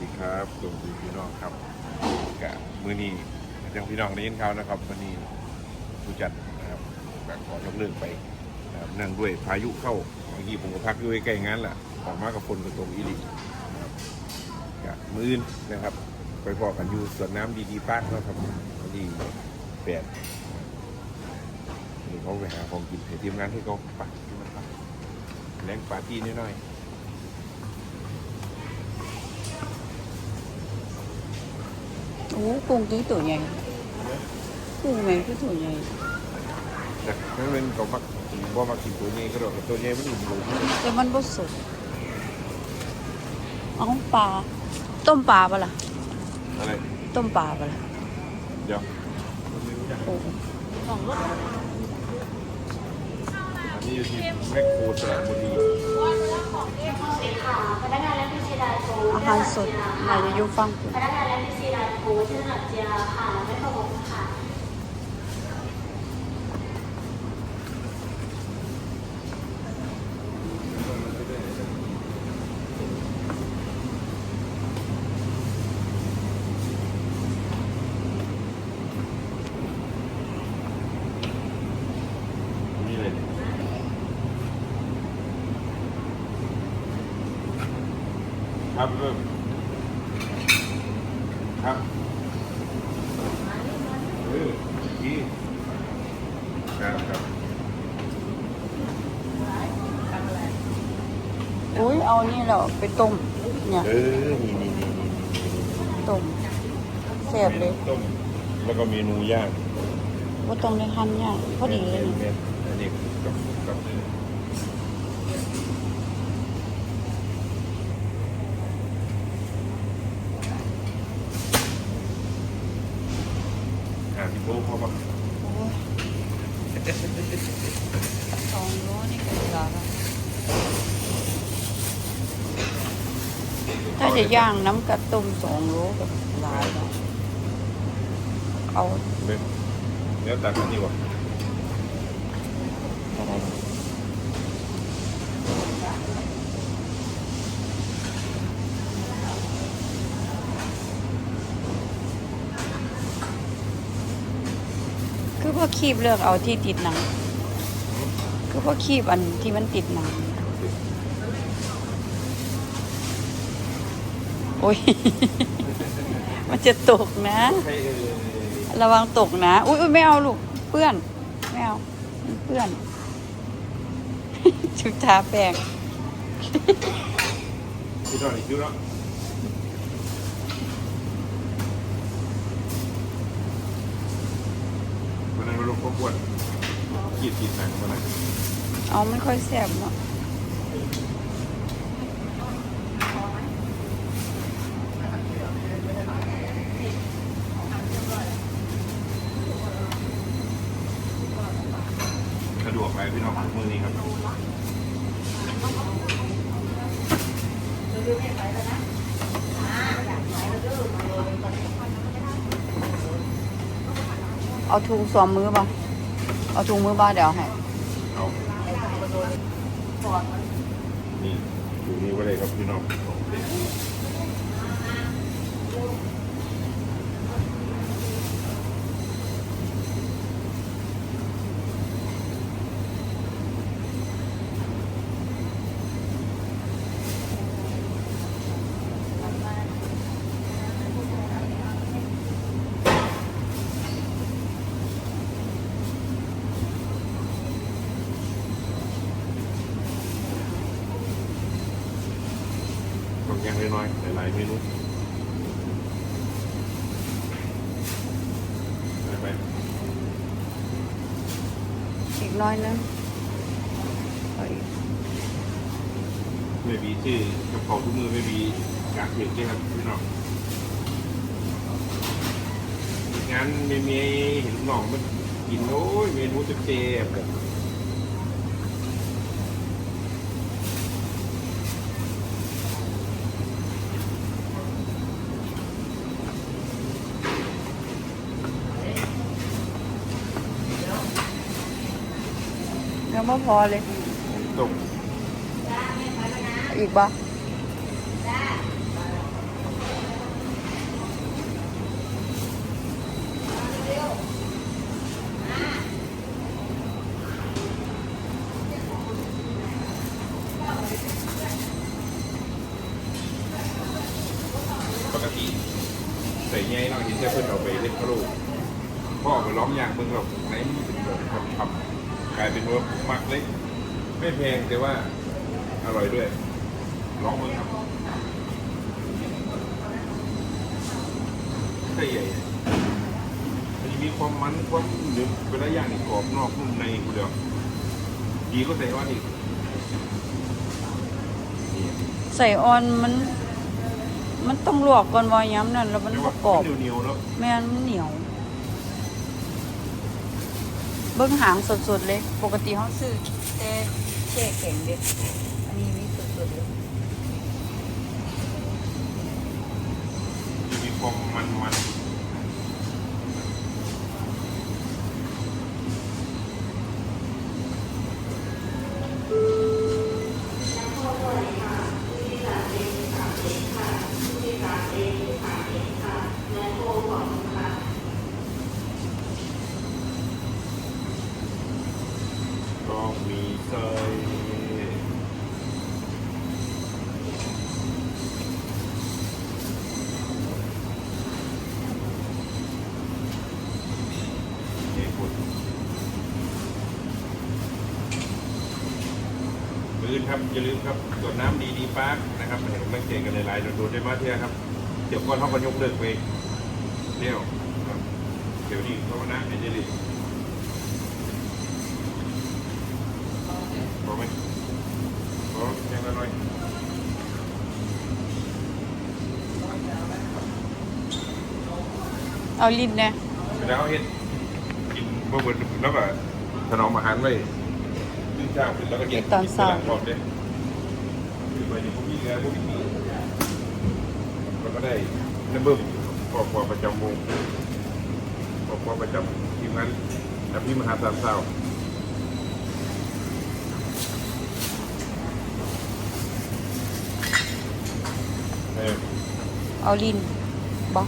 ดีครับสวัสดีพี่น้องครับกะมือนี้จังพี่น้องได้ยินข่าวนะครับวันนี้ผู้จัดนะครับกขอยกเลิกไปนะครับเนื่องด้วยพายุเข้าเมื่อกี้ผมก็พักอยู่ใกล้ๆงานแหละออกมากับฝนก็ตกอีหลีนะครับกะมืออื่นนะครับ ไปพอกันอยู่สวนน้ำดีๆปาร์คเนะครับวันที่แปดนี่เขาไปหาของกินให้ทีมงานให้เขาไปที่มันไปแรงปาร์ตี้น้อยๆ โอ้กุ้งตัวตัวใหญ่กุ้งแม่งคือตัวใหญ่แต่ไม่เป็นเขามักบ่มากินตัวนี้ก็ดอกตัวนี้มันอิ่มเลยแต่มันบ่สดเอาปลาต้มปลาปะล่ะอะไรต้มปลาปะล่ะเดี๋ยวโอ้สองรสอันนี้อยู่ที่แมคโครสระบุรี พนักงานและพิธีดาโถอาหารสดน่าจะยู่ฟังคุณ พนักงานและพิธีดาโถที่ถนัดเจียค่ะไม่ประมงค่ะ นี่เลย ครับเริ่มครับเออดีครับครับอุ้ยเอานี่แหละไปต้มเนี่ยเออนี่นี่นี่นี่ต้มแซ่บเลยต้มแล้วก็เมนูย่างว่าต้องได้หั่นย่างพอดีเลยนี่แม่นๆอันนี้กับกับอ่าพี่ โบ้พ่อบอกโอ้ยสองโลนี่ก็เหลือละถ้าจะย่างน้ำกระต้มสองโลก็หลายแล้วเอาเนื้อเนื้อตัดอันนี้วะ อะไรคือ พวกคีบเลือกเอาที่ติดหนังคือพวกคีบอันที่มันติดหนังโอ้ย มันจะตกนะ ระวังตกนะ อุ้ยไม่เอาลูก เปื้อน ไม่เอา เปื้อน ชุดทาแป้ง คิดว่า อีกคิดว่าวันนั้นมาลงก็ปวดขีดขีดหนังมาเลยเอาไม่ค่อยแสบเนาะสะดวกไปพี่น้องมือนี้ครับ เอาถุงสวมมือบ่เอาถุงมือบ่เดี๋ยวให้เอานี่อยู่นี่ไว้เลยครับพี่น้อง ต้องย่างน้อยๆหลายๆเมนูไปไปอีกน้อยนึงเอาอีกไม่บีชื่อกับเขาทุกมือไม่บีกากเพียงใช่ครับพี่น้องงานไม่มีเห็นน้องมันกินโอ้ยเมนูเจ็บๆ ยังไม่พอเลย จบอีกปะปกติใส่ไงเราเห็นแค่เพื่นเอาไปเล่นกระลูกพ่อไปล้อมยางมึงเราไหนมีเป็นแบบคนทำ กลายเป็นว่ามักเล็ก ไม่แพงแต่ว่าอร่อยด้วย ลองมือครับไส้ใหญ่มันจะมีความมันความหนึบเวลาย่างนี่กรอบนอกนุ่มในกูเดียวดีก็ใส่ว่าอีกนี่ใส่ออนมัน มันต้องลวกก่อนวาย้ำนั่นแล้วมันเรียกปว่าระกอบเหนียวๆแล้วแม่นมันเหนียว เบิ้งหางสดๆเลย ปกติเขาซื้อแต่แช่แข็งเด็ดอันนี้มีสดๆเลยมีความมันมัน ครับอย่าลืมครับกดน้ำดีดีปาร์คนะครับเห็นไม่เก่งกันในไลน์โดนๆได้มาเที่ยครับเดี๋ยวก่อนเขาก็ยกเลิกไปเที่ยวครับเดี๋ยวนี้เขาว่านะเอเจลิพอไหมพอยังละหน่อยเอาลิ้นเนี่ยแล้วเฮ็ดกินเมื่อวันแล้วก็ถนอมอาหารไว้ ตื่นเช้าขึ้นแล้วก็เย็นกินหลังพร้อมเลยคือไปนี่พวกพี่แล้วพวกพี่แล้วก็ได้น้ำเบิ่มครอบครัวประจำวงครอบครัวประจำทีมงานอภิมหาสามสาวเออเอาลินบ่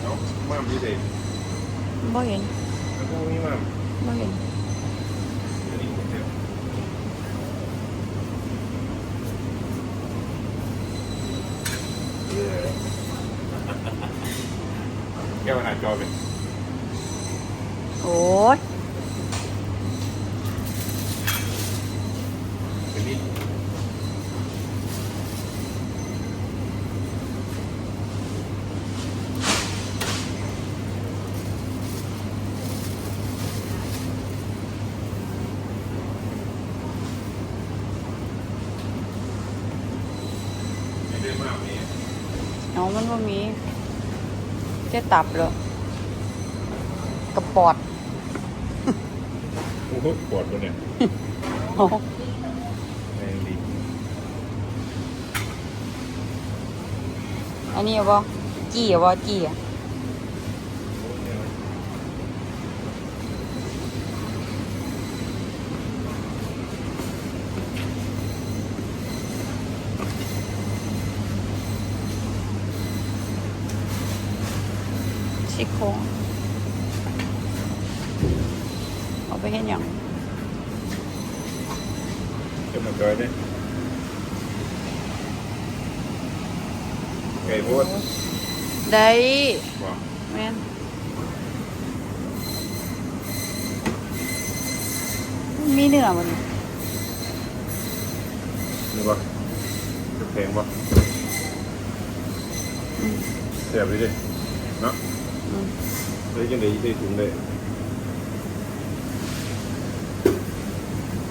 แล้วมามดีเด็กบ่เห็นแล้วพวกนี้มามบ่เห็น อันนี้ผมเดียว แก้วหน้าจอเป็นโอ้ยเป็นนิดไม่ได้มากนี่ เอามันบ่มีแค่ตับแล้ว กระปอดโอ้โหปวดตัวเนี่ยเอาแรงดีอันนี้เอาบ่จี้เอาบ่จี้อะซี่โครงเอาไปเฮ็ดหยัง จะมาจอยเนี่ย ไก่โพดได้ว่าแม่นมีเนื้อมันนี่ว่าจะแพงวะแซ่บเลยดิเนาะอืมเลยจังได๋ได้ถุงได้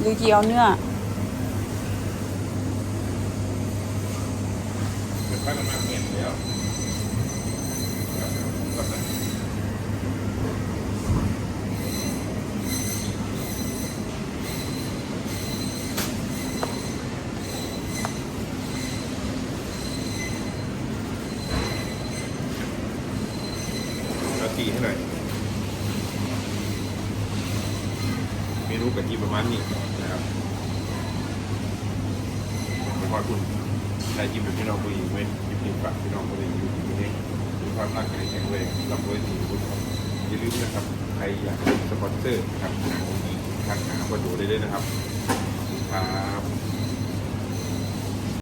หรือจีเอาเนื้อเป็นพักกันมาเงียบแล้วเอาตี ให้หน่อยเมนูกะทิประมาณนี้นะครับไม่ว่าคุณ ได้ยิ้มเป็นพี่น้องผู้หญิงไหมยิบยิบปากพี่น้องผู้หญิงอยู่ที่นี่มีความรักในแข็งแรงร่ำรวยสีคุณครับอย่าลืมนะครับใครอยากเป็นสปอนเซอร์ครับหนังผู้หญิงทักหาคนดูได้เลยนะครับครับ